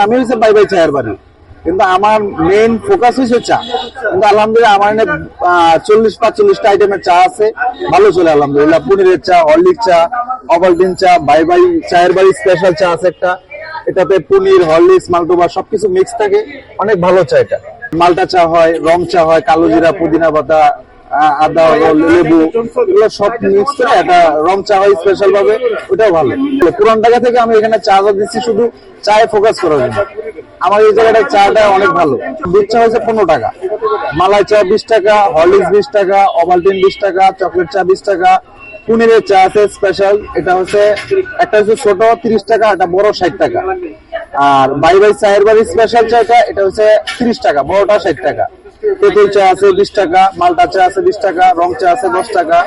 নামে হচ্ছে bye bye চায়ের বাড়ি। কিন্তু আমার মেইন ফোকাস হচ্ছে চা। কিন্তু আলহামদুলিল্লাহ আমার এখানে চল্লিশ পাঁচচল্লিশটা আইটেমের চা আছে। ভালো চলে আলহামদুলিল্লাহ। পনিরের চা হরলিক চা অবালটিন চা বাই বাই চায়ের বাড়ি স্পেশাল চা আছে একটা। এটাতে পনির, হরলিক্স মালটোবা সবকিছু মিক্স থাকে। অনেক ভালো চা এটা। মালটা চা হয়, রং চা হয়, কালো জিরা, পুদিনা পাতা আদা লেবু, এগুলো সব মিক্স করে একটা রং চা হয় স্পেশাল ভাবে, ওটাও ভালো। পুরান ঢাকা থেকে আমি এখানে চা দিচ্ছি শুধু চায়ে ফোকাস করার জন্য। আমার এই জায়গাটা চাটা অনেক ভালো। দুধ চা হচ্ছে পনেরো টাকা। মালাই চা বিশ টাকা, হরলিক্স বিশ টাকা ওভালটিন বিশ টাকা, চকলেট চা বিশ টাকা, পনিরের চা আছে স্পেশাল এটা হচ্ছে, একটা হচ্ছে ছোট, তিরিশ টাকা, একটা বড় ষাট টাকা। আর বাই বাই চায়ের বাড়ি স্পেশাল চাটা, এটা হচ্ছে তিরিশ টাকা, বড়টা ষাট টাকা। তেঁতুল চা আছে বিশ টাকা, মালটা চা আছে বিশ টাকা, রং চা আছে দশ টাকা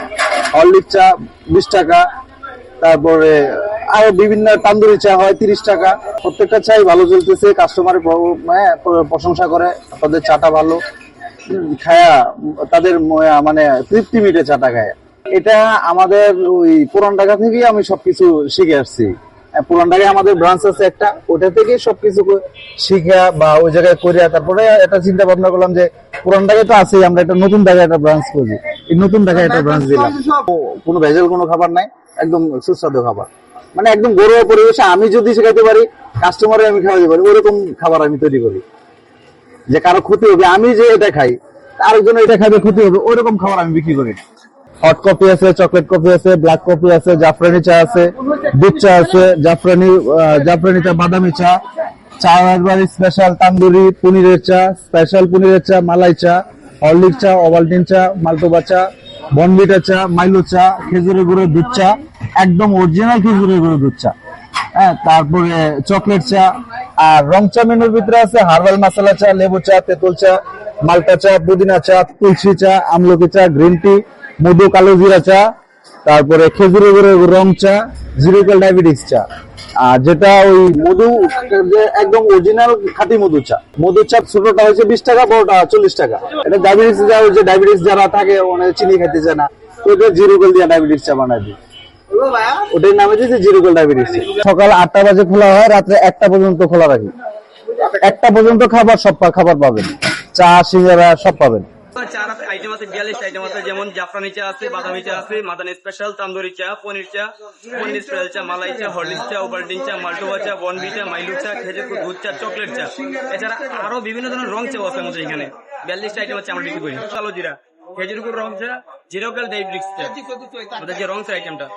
হরলিক চা বিশ টাকা, তারপরে আরও বিভিন্ন তান্দুরি চা হয় তিরিশ টাকা। প্রত্যেকটা চাই ভালো চলতেছে কাস্টমারের প্রশংসা করে, তাদের চাটা ভালো। খায়া, তাদের মানে তৃপ্তি মিটে চাটা খায়। এটা আমাদের ওই পুরান ঢাকা থেকেই আমি সবকিছু শিখে আসছি। ঢাকায় আমাদের ব্রাঞ্চ আছে একটা। ওটা থেকে সবকিছু বা ওই জায়গায় তারপরে চিন্তা ভাবনা করলাম যে তো আছেই, আমরা একটা নতুন একটা ব্রাঞ্চ এই নতুন একটা ব্রাঞ্চ দিলাম। কোনো ভেজাল কোনো খাবার নাই, একদম সুস্বাদু খাবার। মানে একদম ঘরোয়া পরিবেশে আমি যদি শেখাতে পারি কাস্টমারে আমি খাওয়াতে পারি, ওরকম খাবার আমি তৈরি করি। যে কারও ক্ষতি হবে, আমি যে এটা খাই আরেকজন এটা খাবে ক্ষতি হবে ওইরকম খাবার আমি বিক্রি করি হট কফি আছে চকলেট কফি আছে ব্ল্যাক কফি আছে জাফরানি চা আছে দুধ চা আছে জাফরানি জাফরানি চা বাদামি চা চা স্পেশাল তান্দুরি পনিরের চা স্পেশাল পনিরের চা মালাই চা হরলিক চা ওভালটিন চা মালটোবা চা বনবিটা চা মাইলো চা খেজুরের গুঁড়োর দুধ চা একদম অরিজিনাল খেজুরের গুঁড়োর দুধ চা হ্যাঁ তারপরে চকলেট চা আর রং চা মেনুর ভিতরে আছে হার্বাল মশলা চা লেবু চা তেঁতুল চা মালটা চা পুদিনা চা তুলসী চা আমলকি চা গ্রিন টি মধু কালো জিরা চা, তারপরে খেজুরের রং চা জিরোকাল ডায়াবেটিক্স চা। আর যেটা ওই মধু যে একদম অরিজিনাল খাঁটি মধু চা। মধু চা ছোটটা হচ্ছে বিশ টাকা, বড়টা চল্লিশ টাকা। এটা ডায়াবেটিস যে ডায়াবেটিস যারা থাকে অনেক চিনি খাইতে চায় না, ওইটা জিরোকাল দিয়ে ডায়াবেটিস চা বানায় দিই। ওটার নামে দিয়েছে জিরোকাল ডায়াবেটিস সকাল আটটা বাজে খোলা হয়, রাত্রে একটা পর্যন্ত খোলা রাখি। একটা পর্যন্ত খাবার সব খাবার পাবেন। চা, সিঙ্গারা সব পাবেন। চার আইটেম আছে বিয়াল্লিশ আইটেম আছে যেমন জাফরানি চা আছে বাদামি চা আছে মাদানি স্পেশাল তান্দুরি চা পনির চা পনির স্পেশাল চা মালাই চা হরলিক্স চা ওভারডিন চা মাল্টোবা চা বনবি চা মাইলু চা খেজুর দুধ চা চকলেট চা। এছাড়া আরও বিভিন্ন ধরনের রং চা আছে আমাদের এখানে। বিয়াল্লিশটা আইটেম আছে আমরা বিক্রি করি। কালো জিরা খেজুর গুড় রং চা জিরোকাল ডায়াবেটিক্স চা। আমাদের যে রং চা আইটেমটা